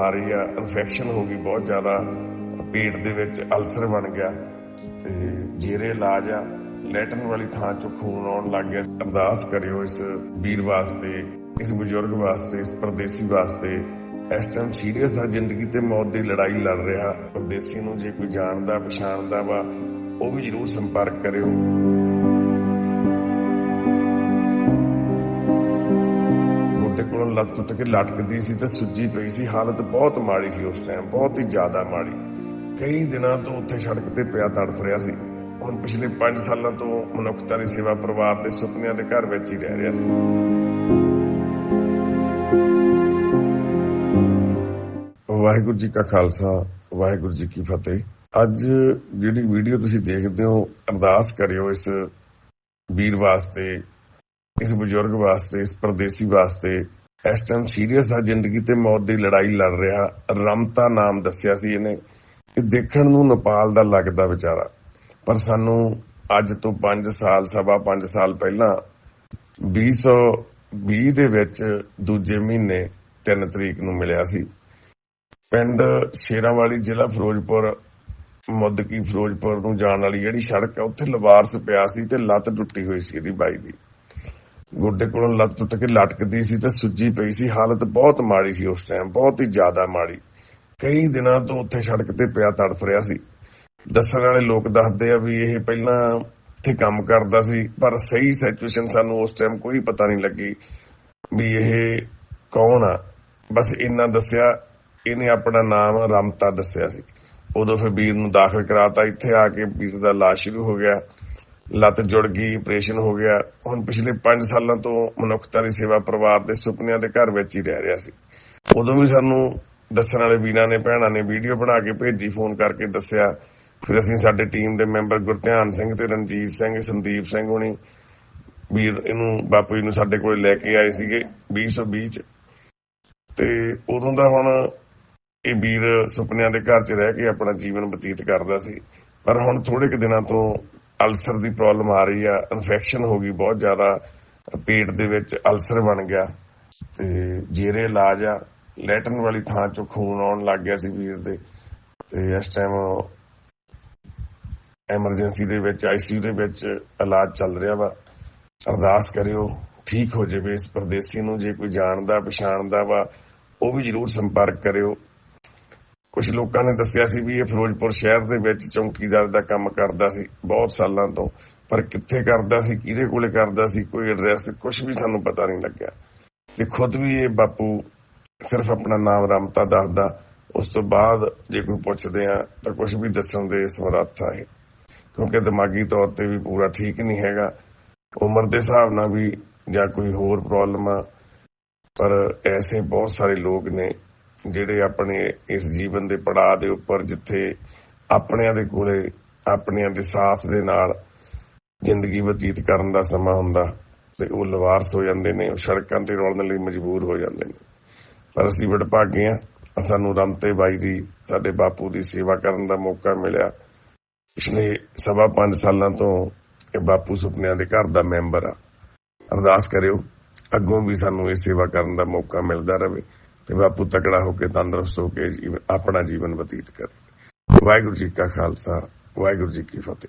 ਆ ਆ ਇਨਫੈਕਸ਼ਨ ਹੋ ਗਈ, ਬਹੁਤ ਜ਼ਿਆਦਾ ਪੇਟ ਦੇ ਵਿੱਚ ਅਲਸਰ ਬਣ ਗਿਆ ਤੇ ਜੇਰੇ ਇਲਾਜ ਆ। ਲੈਟਨ ਵਾਲੀ ਥਾਂ ਚੋਂ ਖੂਨ ਆਉਣ ਲੱਗ ਗਿਆ। ਅਰਦਾਸ ਕਰਿਓ ਇਸ ਵੀਰ ਵਾਸਤੇ, ਇਸ ਬਜ਼ੁਰਗ ਵਾਸਤੇ, ਇਸ ਪਰਦੇਸੀ ਵਾਸਤੇ। ਇਸ ਟਾਈਮ ਸੀਰੀਅਸ ਆ ਜ਼ਿੰਦਗੀ ਤੇ ਮੌਤ ਦੀ ਲੜਾਈ ਲੜ ਰਿਹਾ। ਪਰਦੇਸੀ ਨੂੰ ਜੇ ਕੋਈ ਜਾਣਦਾ, ਪਛਾਣਦਾ ਵਾ, ਉਹ ਵੀ ਜਰੂਰ ਸੰਪਰਕ ਕਰਿਓ। ਕੋਲੋਂ ਲੱਤ ਟੁੱਟ ਕੇ ਲਟਕਦੀ ਸੀ ਤੇ ਸੁੱਜੀ ਪਈ ਸੀ। ਹਾਲਤ ਬਹੁਤ ਮਾੜੀ ਸੀ ਉਸ ਟਾਈਮ ਬਹੁਤ ਹੀ ਜ਼ਿਆਦਾ ਮਾੜੀ। ਕਈ ਦਿਨਾਂ ਤੋਂ ਉੱਥੇ ਸੜਕ ਤੇ ਪਿਆ ਤੜਫ ਰਿਹਾ ਸੀ। ਹੁਣ ਪਿਛਲੇ 5 ਸਾਲਾਂ ਤੋਂ ਮਨੁੱਖਤਾ ਦੀ ਸੇਵਾ ਪਰਿਵਾਰ ਦੇ ਸੁਪਨਿਆਂ ਦੇ ਘਰ ਵਿੱਚ ਹੀ ਰਹਿ ਰਿਹਾ ਸੀ। ਵਾਹਿਗੁਰੂ ਜੀ ਕਾ ਖਾਲਸਾ, ਵਾਹਿਗੁਰੂ ਜੀ ਕੀ ਫਤਿਹ। ਅੱਜ ਜਿਹੜੀ ਵੀਡੀਓ ਤੁਸੀਂ ਦੇਖਦੇ ਹੋ, ਅਰਦਾਸ ਕਰਿਓ ਇਸ ਵੀਰ ਵਾਸਤੇ, ਇਸ ਬਜ਼ੁਰਗ ਵਾਸਤੇ, ਇਸ ਪਰਦੇਸੀ ਵਾਸਤੇ। ਇਸ ਟਾਈਮ ਸੀਰੀਅਸ ਆ ਜ਼ਿੰਦਗੀ ਤੇ ਮੌਤ ਦੀ ਲੜਾਈ ਲੜ ਰਿਹਾ। ਰਮਤਾ ਨਾਮ ਦੱਸਿਆ ਸੀ ਇਹਨੇ ਇਹ ਦੇਖਣ ਨੂੰ ਨੇਪਾਲ ਦਾ ਲੱਗਦਾ ਵਿਚਾਰਾ। ਪਰ ਸਾਨੂੰ ਅੱਜ ਤੋਂ 5 ਸਾਲ, ਸਵਾ 5 ਸਾਲ ਪਹਿਲਾਂ 2020 ਦੇ ਵਿੱਚ ਦੂਜੇ ਮਹੀਨੇ 3 ਤਰੀਕ ਨੂੰ ਮਿਲਿਆ ਸੀ। ਪਿੰਡ ਸ਼ੇਰਾਂਵਾਲੀ ਜ਼ਿਲ੍ਹਾ ਫਿਰੋਜ਼ਪੁਰ, ਮੁੱਦਕੀ ਫਿਰੋਜ਼ਪੁਰ ਨੂੰ ਜਾਣ ਵਾਲੀ ਜਿਹੜੀ ਸੜਕ ਆ, ਉੱਥੇ ਲਵਾਰਸ ਪਿਆ ਸੀ ਤੇ ਲੱਤ ਟੁੱਟੀ ਹੋਈ ਸੀ ਇਹਦੀ ਬਾਈ ਦੀ। ਗੋਡੇ ਕੋਲੋਂ ਲੱਤ ਟੁੱਟ ਕੇ ਲਟਕਦੀ ਸੀ ਤੇ ਸੁੱਜੀ ਪਈ ਸੀ। ਹਾਲਤ ਬਹੁਤ ਮਾੜੀ ਸੀ ਉਸ ਟਾਈਮ ਬਹੁਤ ਹੀ ਜ਼ਿਆਦਾ ਮਾੜੀ। ਕਈ ਦਿਨਾਂ ਤੋਂ ਉੱਥੇ ਸੜਕ ਤੇ ਪਿਆ ਤੜਫ ਰਿਹਾ ਸੀ। ਦੱਸਣ ਵਾਲੇ ਲੋਕ ਦੱਸਦੇ ਆ ਵੀ ਇਹ ਪਹਿਲਾਂ ਇੱਥੇ ਕੰਮ ਕਰਦਾ ਸੀ, ਪਰ ਸਹੀ ਸਿਚੁਏਸ਼ਨ ਸਾਨੂੰ ਉਸ ਟਾਈਮ ਕੋਈ ਪਤਾ ਨਹੀਂ ਲੱਗੀ ਵੀ ਇਹ ਕੌਣ ਆ। ਬਸ ਇੰਨਾ ਦੱਸਿਆ, ਇਹਨੇ ਆਪਣਾ ਨਾਮ ਰਮਤਾ ਦੱਸਿਆ ਸੀ। ਉਦੋਂ ਫਿਰ ਵੀਰ ਨੂੰ ਦਾਖਲ ਕਰਾਤਾ। ਇੱਥੇ ਆ ਕੇ ਵੀਰ ਦਾ ਲਾਸ਼ ਸ਼ੁਰੂ ਹੋ ਗਿਆ। ਲੱਤ ਜੁੜ ਗਈ ਆਪਰੇਸ਼ਨ ਹੋ ਗਿਆ। ਹੁਣ ਪਿਛਲੇ 5 ਸਾਲਾਂ ਤੋਂ ਮਨੁੱਖਤਾ ਦੀ ਸੇਵਾ ਪਰਿਵਾਰ ਦੇ ਸੁਪਨਿਆਂ ਦੇ ਘਰ ਵਿੱਚ ਹੀ ਰਹਿ ਰਿਹਾ ਸੀ। ਉਦੋਂ ਵੀ ਸਾਨੂੰ ਦੱਸਣ ਵਾਲੇ ਵੀਰਾਂ ਨੇ, ਭੈਣਾਂ ਨੇ ਵੀਡੀਓ ਬਣਾ ਕੇ ਭੇਜੀ, ਫੋਨ ਕਰਕੇ ਦੱਸਿਆ। ਫਿਰ ਅਸੀਂ ਸਾਡੇ ਟੀਮ ਦੇ ਮੈਂਬਰ ਗੁਰਧਿਆਨ ਸਿੰਘ ਤੇ ਰਣਜੀਤ ਸਿੰਘ, ਸੰਦੀਪ ਸਿੰਘ ਹੋਣੀ, ਵੀਰ ਇਹਨੂੰ, ਬਾਪੂ ਜੀ ਨੂੰ ਸਾਡੇ ਕੋਲ ਲੈ ਕੇ ਆਏ ਸੀਗੇ 2020 ਚ। ਤੇ ਉਦੋਂ ਦਾ ਹੁਣ ਇਹ ਵੀਰ ਸੁਪਨਿਆਂ ਦੇ ਘਰ 'ਚ ਰਹਿ ਕੇ ਆਪਣਾ ਜੀਵਨ ਬਤੀਤ ਕਰਦਾ ਸੀ। ਪਰ ਹੁਣ ਥੋੜੇ ਕੁ ਦਿਨਾਂ ਤੋਂ ਅਲਸਰ ਦੀ ਪ੍ਰੋਬਲਮ ਆ ਰਹੀ ਆ ਇਨਫੈਕਸ਼ਨ ਹੋ ਗਈ ਬਹੁਤ ਜ਼ਿਆਦਾ, ਪੇਟ ਦੇ ਵਿੱਚ ਅਲਸਰ ਬਣ ਗਿਆ। ਤੇ ਜੇਰੇ ਇਲਾਜ ਆ ਲੈਟਨ ਵਾਲੀ ਥਾਂ ਚੋਂ ਖੂਨ ਆਉਣ ਲੱਗ ਗਿਆ ਸੀ ਵੀਰ ਦੇ। ਤੇ ਇਸ ਟਾਈਮ ਐਮਰਜੈਂਸੀ ਦੇ ਵਿੱਚ ਆਈਸੀਯੂ ਦੇ ਵਿੱਚ ਇਲਾਜ ਚੱਲ ਰਿਹਾ ਵਾ। ਅਰਦਾਸ ਕਰਿਓ, ਠੀਕ ਹੋ ਜਾਵੇ ਇਸ ਪਰਦੇਸੀ ਨੂੰ, ਜੇ ਕੋਈ ਜਾਣਦਾ, ਪਛਾਣਦਾ ਵਾ, ਉਹ ਵੀ ਜਰੂਰ ਸੰਪਰਕ ਕਰਿਓ। ਕੁਝ ਲੋਕਾਂ ਨੇ ਦੱਸਿਆ ਸੀ ਵੀ ਇਹ ਫਿਰੋਜ਼ਪੁਰ ਸ਼ਹਿਰ ਦੇ ਵਿੱਚ ਚੌਂਕੀਦਾਰ ਦਾ ਕੰਮ ਕਰਦਾ ਸੀ ਬਹੁਤ ਸਾਲਾਂ ਤੋਂ, ਪਰ ਕਿੱਥੇ ਕਰਦਾ ਸੀ, ਕਿਹਦੇ ਕੋਲੇ ਕਰਦਾ ਸੀ, ਕੋਈ ਐਡਰੈਸ ਕੁਝ ਵੀ ਸਾਨੂੰ ਪਤਾ ਨਹੀਂ ਲੱਗਿਆ। ਤੇ ਖੁਦ ਵੀ ਇਹ ਬਾਪੂ ਸਿਰਫ ਆਪਣਾ ਨਾਮ ਰਮਤਾ ਦੱਸਦਾ, ਉਸ ਤੋਂ ਬਾਅਦ ਜੇ ਕੋਈ ਪੁੱਛਦੇ ਆ ਤਾਂ ਕੁਝ ਵੀ ਦੱਸਣ ਦੇ ਸਮਰੱਥ ਆ ਇਹ ਕਿਉਂਕਿ ਦਿਮਾਗੀ ਤੌਰ ਤੇ ਵੀ ਪੂਰਾ ਠੀਕ ਨਹੀਂ ਹੈਗਾ। ਉਮਰ ਦੇ ਹਿਸਾਬ ਨਾਲ ਵੀ ਜਾਂ ਕੋਈ ਹੋਰ ਪ੍ਰੋਬਲਮ ਆ, ਪਰ ਐਸੇ ਬਹੁਤ ਸਾਰੇ ਲੋਕ ਨੇ ਜਿਹੜੇ ਆਪਣੇ ਇਸ ਜੀਵਨ ਦੇ ਪੜਾਅ ਦੇ ਉੱਪਰ ਜਿੱਥੇ ਆਪਣਿਆਂ ਦੇ ਕੋਲੇ, ਆਪਣਿਆਂ ਦੇ ਸਾਥ ਦੇ ਨਾਲ ਜ਼ਿੰਦਗੀ ਬਤੀਤ ਕਰਨ ਦਾ ਸਮਾਂ ਹੁੰਦਾ ਤੇ ਉਹ ਲਵਾਰਸ ਹੋ ਜਾਂਦੇ ਨੇ, ਉਹ ਸੜਕਾਂ ਤੇ ਰੋਲਣ ਲਈ ਮਜਬੂਰ ਹੋ ਜਾਂਦੇ ਨੇ। ਪਰ ਅਸੀਂ ਵਡਭਾਗੇ ਆ ਸਾਨੂੰ ਰਮਤੇ ਬਾਈ ਦੀ, ਸਾਡੇ ਬਾਪੂ ਦੀ ਸੇਵਾ ਕਰਨ ਦਾ ਮੌਕਾ ਮਿਲਿਆ। ਪਿਛਲੇ ਸਵਾ ਪੰਜ ਸਾਲਾਂ ਤੋਂ ਇਹ ਬਾਪੂ ਸੁਪਨਿਆਂ ਦੇ ਘਰ ਦਾ ਮੈਂਬਰ ਆ। ਅਰਦਾਸ ਕਰਿਓ, ਅੱਗੋਂ ਵੀ ਸਾਨੂੰ ਇਹ ਸੇਵਾ ਕਰਨ ਦਾ ਮੌਕਾ ਮਿਲਦਾ ਰਹੇ। ਤੇ ਬਾਪੂ ਤਕੜਾ ਹੋ ਕੇ ਤੰਦਰੁਸਤ ਹੋ ਕੇ ਆਪਣਾ ਜੀਵਨ ਬਤੀਤ ਕਰੇ। ਵਾਹਿਗੁਰੂ ਜੀ ਕਾ ਖਾਲਸਾ, ਵਾਹਿਗੁਰੂ ਜੀ ਕੀ ਫਤਿਹ।